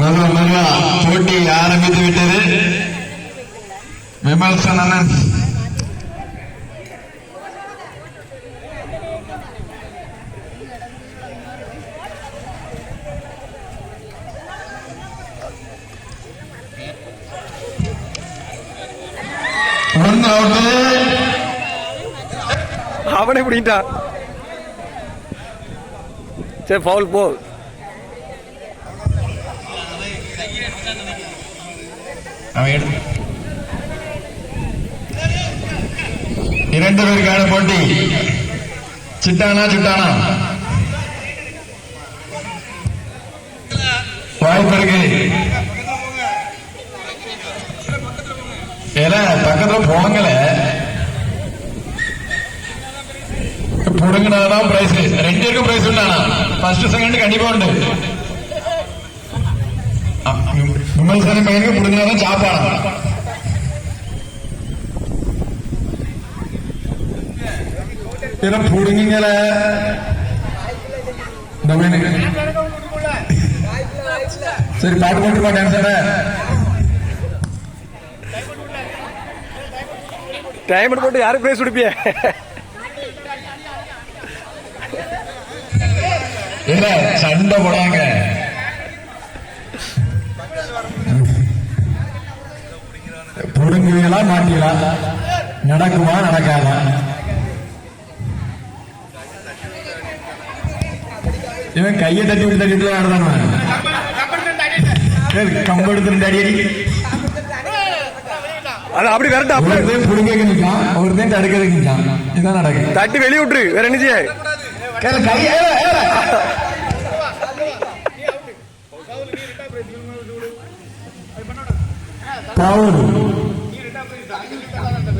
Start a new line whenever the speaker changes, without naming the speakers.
மெதுவா மெதுவா போட்டி ஆரம்பித்து விட்டது? விமர்சனன் ஒன்று அவுட்டு.
அவனை பிடிக்கிட்டான். சரி பவுல் போ.
இரண்டு பேருக்கான போட்டி சிட்டானா சிட்டானா வாய்ப்பு இருக்கு ஏல பக்கத்துல போங்கல புடுங்கினாதான் பிரைஸ் ரெண்டு பேருக்கும் பிரைஸ் உண்டானா ஃபர்ஸ்ட் செகண்ட் கண்டிப்பா உண்டு விமர்சன பையனுக்கு புடுங்கினாதான் சாப்பாடு புடுங்கிங்கள பையனுக்கு சரி பாட்டு போட்டுமா டான்ஸர
டைம் போட்டு யாருக்கு பிரைஸ் கொடுப்பிய
சண்டை போடாங்க புடுங்குவீங்களா மாட்டீங்களா? நடக்குமா நடக்காதா? இவன் கையை தட்டி விட்டு தட்டிட்டு கம்பு எடுத்துட்டு அடி
அது அப்படி விரட்டா
ஒருத்தையும் புடுங்க நிற்கான் ஒருத்தையும் தடுக்கிறதுக்கு நிற்கான் இதான் நடக்குது.
தட்டி வெளிய விட்டுரு வேற என்ன செய்ய?
கை ಅಂತ